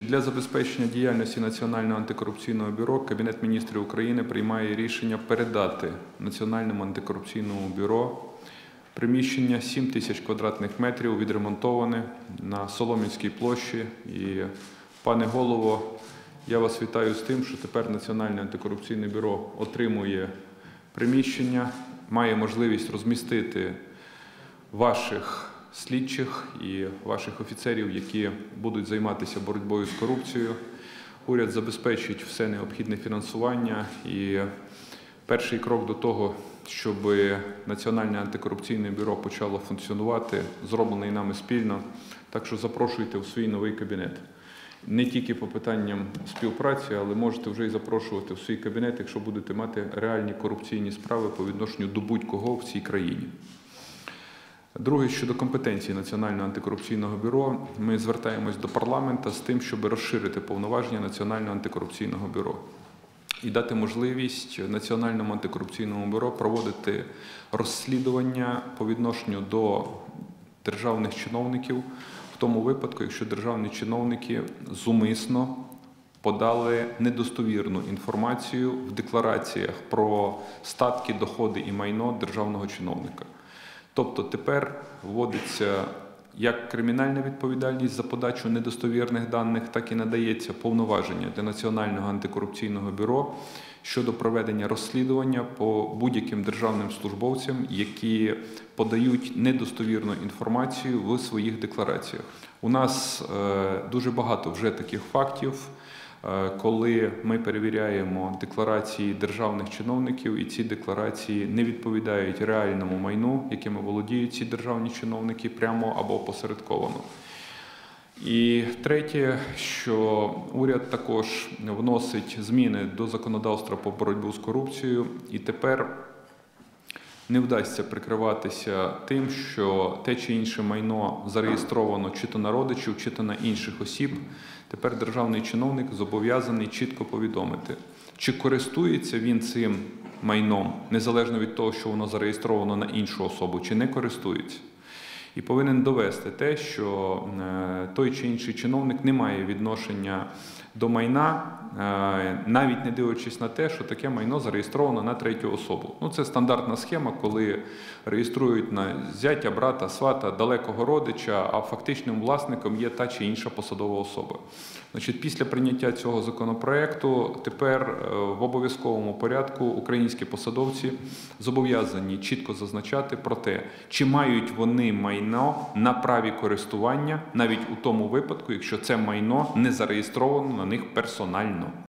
Для забезпечення діяльності Національного антикорупційного бюро Кабінет міністрів України приймає рішення передати Національному антикорупційному бюро приміщення 7 тисяч квадратних метрів відремонтоване на Соломінській площі. І, пане голово, я вас вітаю з тим, що тепер Національне антикорупційне бюро отримує приміщення, має можливість розмістити ваших слідчих і ваших офіцерів, які будуть займатися боротьбою з корупцією. Уряд забезпечить все необхідне фінансування і перший крок до того, щоб Національне антикорупційне бюро почало функціонувати, зроблений нами спільно. Так що запрошуйте в свій новий кабінет. Не тільки по питанням співпраці, але можете вже і запрошувати в свій кабінет, якщо будете мати реальні корупційні справи по відношенню до будь-кого в цій країні. Друге, щодо компетенції Національного антикорупційного бюро, ми звертаємось до парламента з тим, щоб розширити повноваження Національного антикорупційного бюро і дати можливість Національному антикорупційному бюро проводити розслідування по відношенню до державних чиновників в тому випадку, якщо державні чиновники зумисно подали недостовірну інформацію в деклараціях про статки, доходи і майно державного чиновника. Тобто тепер вводиться як кримінальна відповідальність за подачу недостовірних даних, так і надається повноваження для Національного антикорупційного бюро щодо проведення розслідування по будь-яким державним службовцям, які подають недостовірну інформацію в своїх деклараціях. У нас е, дуже багато вже таких фактів. Е, коли ми перевіряємо декларації державних чиновників, і ці декларації не відповідають реальному майну, якими володіють ці державні чиновники прямо або посередковано. І третє, що уряд також вносить зміни до законодавства по боротьбу з корупцією, і тепер не вдасться прикриватися тим, що те чи інше майно зареєстровано чи то на родичів, чи то на інших осіб. Тепер державний чиновник зобов'язаний чітко повідомити, чи користується він цим майном, незалежно від того, що воно зареєстровано на іншу особу, чи не користується. І повинен довести те, що е, той чи інший чиновник не має відношення до майна, е, навіть не дивлячись на те, що таке майно зареєстровано на третю особу. Ну, Це стандартна схема, коли реєструють на зятя, брата, свата, далекого родича, а фактичним власником є та чи інша посадова особа. Значить, Після прийняття цього законопроекту тепер е, в обов'язковому порядку українські посадовці зобов'язані чітко зазначати про те, чи мають вони майно на праві користування навіть у тому випадку, якщо це майно не зареєстровано на них персонально.